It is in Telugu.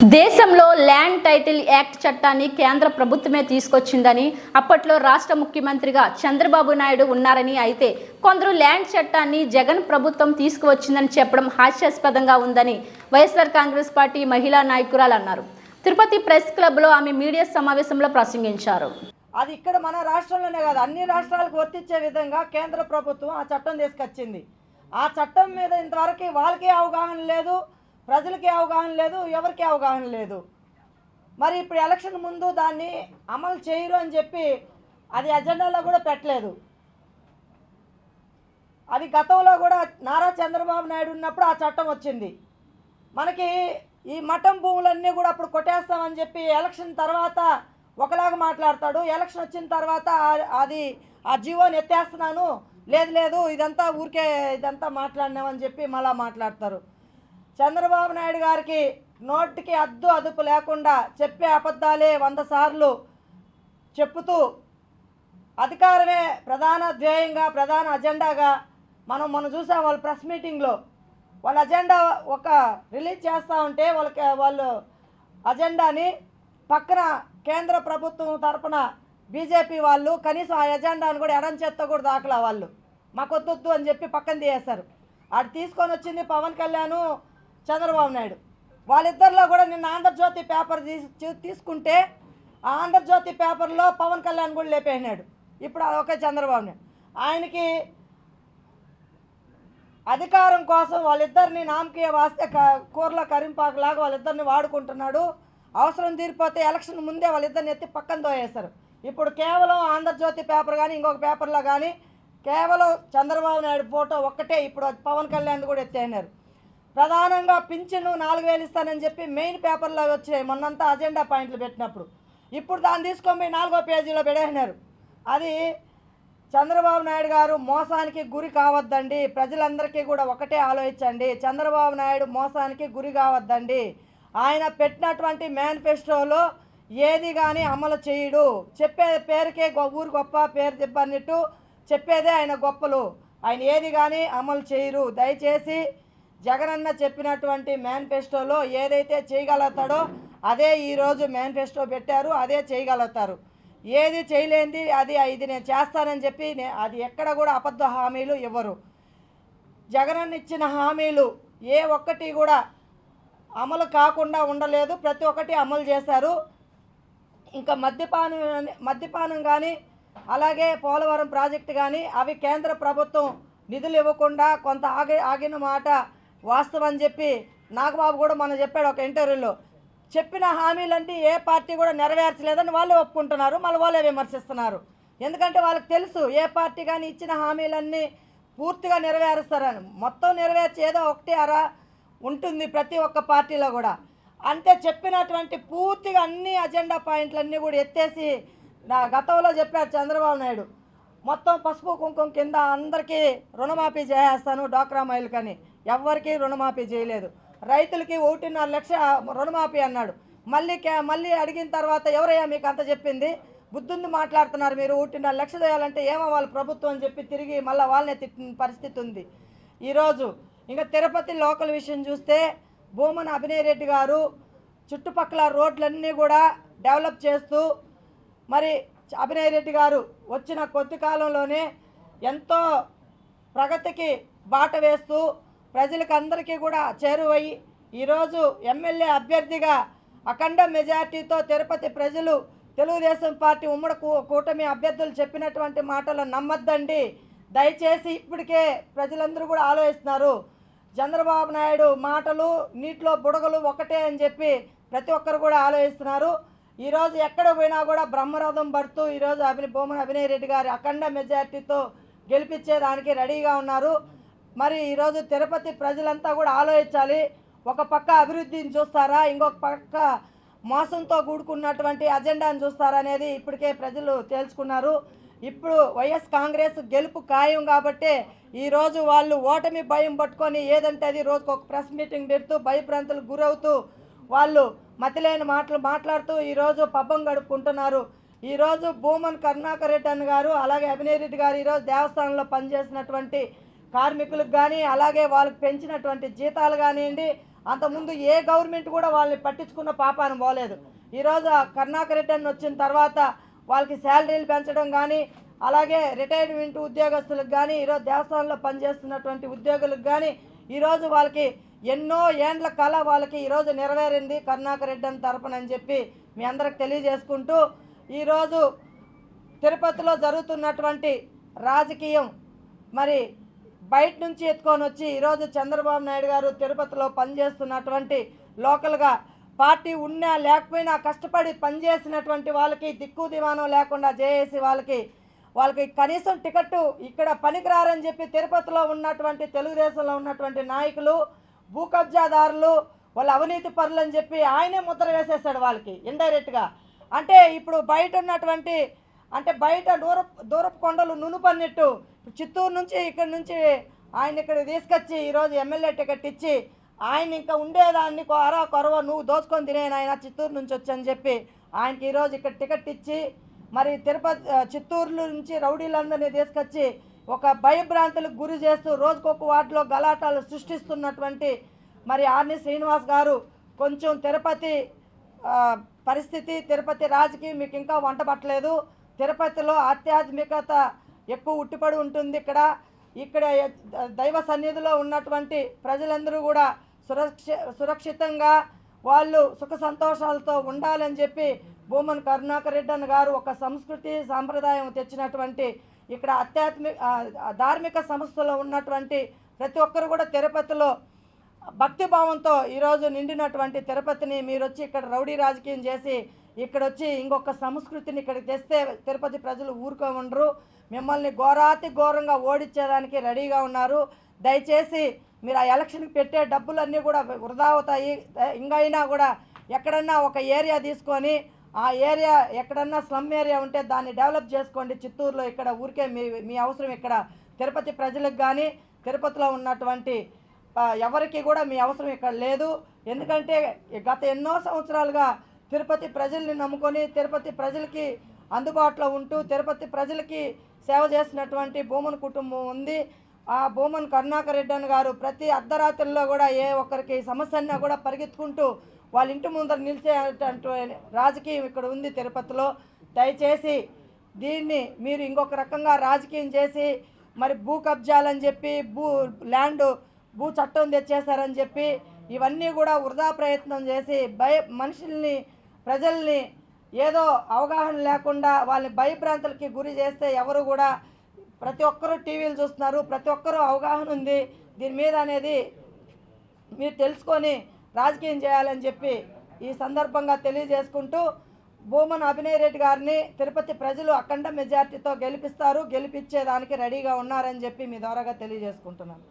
దేశంలో ల్యాండ్ టైటిల్ యాక్ట్ చట్టాన్ని కేంద్ర ప్రభుత్వమే తీసుకొచ్చిందని అప్పట్లో రాష్ట్ర ముఖ్యమంత్రిగా చంద్రబాబు నాయుడు ఉన్నారని అయితే కొందరు ల్యాండ్ చట్టాన్ని జగన్ ప్రభుత్వం తీసుకువచ్చిందని చెప్పడం హాస్యాస్పదంగా ఉందని వైఎస్ఆర్ కాంగ్రెస్ పార్టీ మహిళా నాయకురాలు అన్నారు. తిరుపతి ప్రెస్ క్లబ్లో ఆమె మీడియా సమావేశంలో ప్రసంగించారు. అది ఇక్కడ మన రాష్ట్రంలోనే కాదు అన్ని రాష్ట్రాలకు వర్తించే విధంగా కేంద్ర ప్రభుత్వం ఆ చట్టం తీసుకొచ్చింది. ఆ చట్టం మీద ఇంతవరకు వాళ్ళకే అవగాహన లేదు ప్రజలకి అవగాహన లేదు ఎవరికి అవగాహన లేదు. మరి ఇప్పుడు ఎలక్షన్ ముందు దాన్ని అమలు చేయరు అని చెప్పి అది ఎజెండాలో కూడా పెట్టలేదు. అది గతంలో కూడా నారా చంద్రబాబు నాయుడు ఉన్నప్పుడు ఆ చట్టం వచ్చింది. మనకి ఈ మఠం భూములన్నీ కూడా అప్పుడు కొట్టేస్తామని చెప్పి ఎలక్షన్ తర్వాత ఒకలాగా మాట్లాడతాడు. ఎలక్షన్ వచ్చిన తర్వాత అది ఆ జీవోని ఎత్తేస్తున్నాను. లేదు లేదు ఇదంతా ఊరికే ఇదంతా మాట్లాడినామని చెప్పి మళ్ళా మాట్లాడతారు. చంద్రబాబు నాయుడు గారికి నోటికి అద్దు అదుపు లేకుండా చెప్పే అబద్ధాలే వంద సార్లు చెప్పుతూ అధికారమే ప్రధాన ధ్యేయంగా ప్రధాన అజెండాగా మనం మనం చూసాం వాళ్ళ ప్రెస్ మీటింగ్లో. వాళ్ళ అజెండా ఒక రిలీజ్ చేస్తూ ఉంటే వాళ్ళకి వాళ్ళు అజెండాని పక్కన కేంద్ర ప్రభుత్వం తరపున బీజేపీ వాళ్ళు కనీసం ఆ ఎజెండాను కూడా ఎడం చేత్తో కూడా దాఖలా వాళ్ళు మాకొద్దొద్దు అని చెప్పి పక్కన తీయేశారు. అటు తీసుకొని వచ్చింది పవన్ కళ్యాణ్ చంద్రబాబు నాయుడు. వాళ్ళిద్దరిలో కూడా నిన్న ఆంధ్రజ్యోతి పేపర్ తీసుకుంటే ఆ ఆంధ్రజ్యోతి పేపర్లో పవన్ కళ్యాణ్ కూడా లేపేసినాడు. ఇప్పుడు ఒకే చంద్రబాబు నాయుడు. ఆయనకి అధికారం కోసం వాళ్ళిద్దరిని నామకీయ వాస్తే కూరలో కూరల కరింపాకులాగా వాళ్ళిద్దరిని వాడుకుంటున్నాడు. అవసరం తీరిపోతే ఎలక్షన్ ముందే వాళ్ళిద్దరిని ఎత్తి పక్కన తోయేస్తారు ఇప్పుడు కేవలం ఆంధ్రజ్యోతి పేపర్ కానీ ఇంకొక పేపర్లో కానీ కేవలం చంద్రబాబు నాయుడు ఫోటో ఒక్కటే ఇప్పుడు పవన్ కళ్యాణ్ కూడా ఎత్తేనారు ప్రధానంగా పింఛను నాలుగు వేలు ఇస్తానని చెప్పి మెయిన్ పేపర్లో వచ్చాయి మొన్నంతా అజెండా పాయింట్లు పెట్టినప్పుడు ఇప్పుడు దాన్ని తీసుకొని పోయి నాలుగో పేజీలో పెడేసినారు. అది చంద్రబాబు నాయుడు గారు మోసానికి గురి కావద్దండి ప్రజలందరికీ కూడా ఒకటే ఆలోచించండి. చంద్రబాబు నాయుడు మోసానికి గురి కావద్దండి. ఆయన పెట్టినటువంటి మేనిఫెస్టోలో ఏది కానీ అమలు చేయడు. చెప్పే పేరుకే ఊరు గొప్ప పేరు దిబ్బన్నట్టు చెప్పేదే ఆయన గొప్పలు. ఆయన ఏది కానీ అమలు చేయరు. దయచేసి జగనన్న చెప్పినటువంటి మేనిఫెస్టోలో ఏదైతే చేయగలుగుతాడో అదే ఈరోజు మేనిఫెస్టో పెట్టారు అదే చేయగలుగుతారు. ఏది చేయలేంది అది ఇది నేను చేస్తానని చెప్పి నే- అది ఎక్కడ కూడా అబద్ధ హామీలు ఇవ్వరు. జగనన్న ఇచ్చిన హామీలు ఏ ఒక్కటి కూడా అమలు కాకుండా ఉండలేదు. ప్రతి ఒక్కటి అమలు చేశారు. ఇంకా మద్యపానం మద్యపానం కానీ అలాగే పోలవరం ప్రాజెక్టు కానీ అవి కేంద్ర ప్రభుత్వం నిధులు ఇవ్వకుండా కొంత ఆగి ఆగిన మాట వాస్తవం అని చెప్పి నాగబాబు కూడా మనం చెప్పాడు ఒక ఇంటర్వ్యూలో. చెప్పిన హామీలన్నీ ఏ పార్టీ కూడా నెరవేర్చలేదని వాళ్ళే ఒప్పుకుంటున్నారు మళ్ళీ వాళ్ళే విమర్శిస్తున్నారు. ఎందుకంటే వాళ్ళకి తెలుసు ఏ పార్టీ కానీ ఇచ్చిన హామీలన్నీ పూర్తిగా నెరవేరుస్తారని. మొత్తం నెరవేర్చి ఏదో ఒకటి అరా ఉంటుంది ప్రతి ఒక్క పార్టీలో కూడా. అంటే చెప్పినటువంటి పూర్తిగా అన్ని అజెండా పాయింట్లన్నీ కూడా ఎత్తేసి నా గతంలో చెప్పారు చంద్రబాబు నాయుడు. మొత్తం పసుపు కుంకుమ కింద అందరికీ రుణమాఫీ చేసేస్తాను డాక్రా కానీ ఎవరికీ రుణమాఫీ చేయలేదు. రైతులకి ఒకటిన్నర లక్ష రుణమాఫీ అన్నాడు. మళ్ళీ మళ్ళీ అడిగిన తర్వాత ఎవరయ్యా మీకు అంత చెప్పింది? బుద్ధుంది మాట్లాడుతున్నారు మీరు ఒకటిన్నర లక్ష చేయాలంటే ఏమవ్వాలి ప్రభుత్వం అని చెప్పి తిరిగి మళ్ళీ వాళ్ళనే తిట్టిన పరిస్థితి ఉంది. ఈరోజు ఇంకా తిరుపతి లోకల్ విషయం చూస్తే భూమన్ అభినయ్ రెడ్డి గారు చుట్టుపక్కల రోడ్లన్నీ కూడా డెవలప్ చేస్తూ మరి అభినయ్ రెడ్డి గారు వచ్చిన కొద్ది కాలంలోనే ఎంతో ప్రగతికి బాట వేస్తూ ప్రజలకందరికీ కూడా చేరువయ్యి ఈరోజు ఎమ్మెల్యే అభ్యర్థిగా అఖండ మెజార్టీతో తిరుపతి ప్రజలు తెలుగుదేశం పార్టీ ఉమ్మడి కూటమి అభ్యర్థులు చెప్పినటువంటి మాటలు నమ్మద్దండి. దయచేసి ఇప్పటికే ప్రజలందరూ కూడా ఆలోచిస్తున్నారు. చంద్రబాబు నాయుడు మాటలు నీటిలో బుడగలు ఒకటే అని చెప్పి ప్రతి ఒక్కరు కూడా ఆలోచిస్తున్నారు. ఈరోజు ఎక్కడ పోయినా కూడా బ్రహ్మరథం పడుతూ ఈరోజు అభిని బొమ్మన అభినయ్ రెడ్డి గారి అఖండ మెజార్టీతో గెలిపించేదానికి రెడీగా ఉన్నారు. మరి ఈరోజు తిరుపతి ప్రజలంతా కూడా ఆలోచించాలి. ఒక పక్క అభివృద్ధిని చూస్తారా? ఇంకొక పక్క మోసంతో కూడుకున్నటువంటి అజెండాను చూస్తారా అనేది ఇప్పటికే ప్రజలు తేల్చుకున్నారు. ఇప్పుడు వైఎస్ కాంగ్రెస్ గెలుపు ఖాయం కాబట్టే ఈరోజు వాళ్ళు ఓటమి భయం పట్టుకొని ఏదంటే అది రోజుకు ఒక ప్రెస్ మీటింగ్ పెడుతూ భయభ్రాంతులకు గురవుతూ వాళ్ళు మతిలేని మాటలు మాట్లాడుతూ ఈరోజు పబ్బం గడుపుకుంటున్నారు. ఈరోజు భూమన్ కరుణాకర్ రెడ్డి అన్న గారు అలాగే అభినయ్ రెడ్డి గారు ఈరోజు దేవస్థానంలో పనిచేసినటువంటి కార్మికులకు కానీ అలాగే వాళ్ళకి పెంచినటువంటి జీతాలు కానివ్వండి అంతకుముందు ఏ గవర్నమెంట్ కూడా వాళ్ళని పట్టించుకున్న పాపాన పోలేదు. ఈరోజు కర్ణాకర్ రిటర్న్ వచ్చిన తర్వాత వాళ్ళకి శాలరీలు పెంచడం కానీ అలాగే రిటైర్మెంట్ ఉద్యోగస్తులకు కానీ ఈరోజు దేవస్థానంలో పనిచేస్తున్నటువంటి ఉద్యోగులకు కానీ ఈరోజు వాళ్ళకి ఎన్నో ఏండ్ల కళ వాళ్ళకి ఈరోజు నెరవేరింది కర్ణాకర్ రెడ్డి అని తరపున అని చెప్పి మీ అందరికి తెలియజేసుకుంటూ ఈరోజు తిరుపతిలో జరుగుతున్నటువంటి రాజకీయం మరి బయట నుంచి ఎత్తుకొని వచ్చి ఈరోజు చంద్రబాబు నాయుడు గారు తిరుపతిలో పనిచేస్తున్నటువంటి లోకల్గా పార్టీ ఉన్నా లేకపోయినా కష్టపడి పనిచేసినటువంటి వాళ్ళకి దిక్కు దివానం లేకుండా జేఏసీ వాళ్ళకి వాళ్ళకి కనీసం టికెట్టు ఇక్కడ పనికిరారని చెప్పి తిరుపతిలో ఉన్నటువంటి తెలుగుదేశంలో ఉన్నటువంటి నాయకులు భూ కబ్జాదారులు వాళ్ళు అవినీతి పరులు అని చెప్పి ఆయనే ముద్ర వేసేసాడు వాళ్ళకి ఇండైరెక్ట్గా అంటే ఇప్పుడు బయట ఉన్నటువంటి అంటే బయట దూరపు దూరపు కొండలు నునుపన్నట్టు చిత్తూరు నుంచి ఇక్కడ నుంచి ఆయన ఇక్కడ తీసుకొచ్చి ఈరోజు ఎమ్మెల్యే టికెట్ ఇచ్చి ఆయన ఇంకా ఉండేదాన్ని కొర కొరవ నువ్వు దోచుకొని తినే ఆయన చిత్తూరు నుంచి వచ్చని చెప్పి ఆయనకి ఈరోజు ఇక్కడ టికెట్ ఇచ్చి మరి తిరుపతి చిత్తూరు నుంచి రౌడీలందరినీ తీసుకొచ్చి ఒక భయభ్రాంతులకు గురి చేస్తూ రోజుకొక వాటిలో గలాటాలు సృష్టిస్తున్నటువంటి మరి ఆర్ని శ్రీనివాస్ గారు కొంచెం తిరుపతి పరిస్థితి తిరుపతి రాజకీయం మీకు ఇంకా వంట పట్టలేదు తిరుపతిలో ఆధ్యాత్మికత ఎక్కువ ఉట్టిపడి ఉంటుంది ఇక్కడ. ఇక్కడ దైవ సన్నిధిలో ఉన్నటువంటి ప్రజలందరూ కూడా సురక్ష సురక్షితంగా వాళ్ళు సుఖ సంతోషాలతో ఉండాలని చెప్పి భూమన్ కరుణాకర్ రెడ్డి అన్న గారు ఒక సంస్కృతి సాంప్రదాయం తెచ్చినటువంటి ఇక్కడ ఆధ్యాత్మిక ధార్మిక సంస్థలో ఉన్నటువంటి ప్రతి ఒక్కరు కూడా తిరుపతిలో భక్తి భావంతో ఈరోజు నిండినటువంటి తిరుపతిని మీరు వచ్చి ఇక్కడ రౌడీ రాజకీయం చేసి ఇక్కడ వచ్చి ఇంకొక సంస్కృతిని ఇక్కడికి తెస్తే తిరుపతి ప్రజలు ఊరుకో ఉండరు మిమ్మల్ని ఘోరాతి ఘోరంగా ఓడించేదానికి రెడీగా ఉన్నారు. దయచేసి మీరు ఆ ఎలక్షన్కి పెట్టే డబ్బులన్నీ కూడా వృధా అవుతాయి. ఇంకైనా అయినా కూడా ఎక్కడన్నా ఒక ఏరియా తీసుకొని ఆ ఏరియా ఎక్కడన్నా స్లమ్ ఏరియా ఉంటే దాన్ని డెవలప్ చేసుకోండి. చిత్తూరులో ఇక్కడ ఊరికే మీ మీ అవసరం ఇక్కడ తిరుపతి ప్రజలకు కానీ తిరుపతిలో ఉన్నటువంటి ఎవరికి కూడా మీ అవసరం ఇక్కడ లేదు. ఎందుకంటే గత ఎన్నో సంవత్సరాలుగా తిరుపతి ప్రజల్ని నమ్ముకొని తిరుపతి ప్రజలకి అందుబాటులో ఉంటూ తిరుపతి ప్రజలకి సేవ చేసినటువంటి భూమన్ కుటుంబం ఉంది. ఆ భూమన్ కరుణాకర్ రెడ్డి గారు ప్రతి అర్ధరాత్రుల్లో కూడా ఏ ఒక్కరికి సమస్య అన్నా కూడా పరిగెత్తుకుంటూ వాళ్ళ ఇంటి ముందర నిలిచేటటువంటి రాజకీయం ఇక్కడ ఉంది తిరుపతిలో. దయచేసి దీన్ని మీరు ఇంకొక రకంగా రాజకీయం చేసి మరి భూ కబ్జాలని చెప్పి భూ ల్యాండ్ భూ చట్టం తెచ్చేశారని చెప్పి ఇవన్నీ కూడా వృధా ప్రయత్నం చేసి భయ మనుషుల్ని ప్రజల్ని ఏదో అవగాహన లేకుండా వాళ్ళని భయభ్రాంతులకి గురి చేస్తే ఎవరు కూడా ప్రతి ఒక్కరూ టీవీలు చూస్తున్నారు ప్రతి ఒక్కరూ అవగాహన ఉంది. దీని మీద అనేది మీరు తెలుసుకొని రాజకీయం చేయాలని చెప్పి ఈ సందర్భంగా తెలియజేసుకుంటూ భూమన్ అభినయ్ రెడ్డి గారిని తిరుపతి ప్రజలు అఖండ మెజార్టీతో గెలిపిస్తారు గెలిపించేదానికి రెడీగా ఉన్నారని చెప్పి మీ ద్వారాగా తెలియజేసుకుంటున్నాను.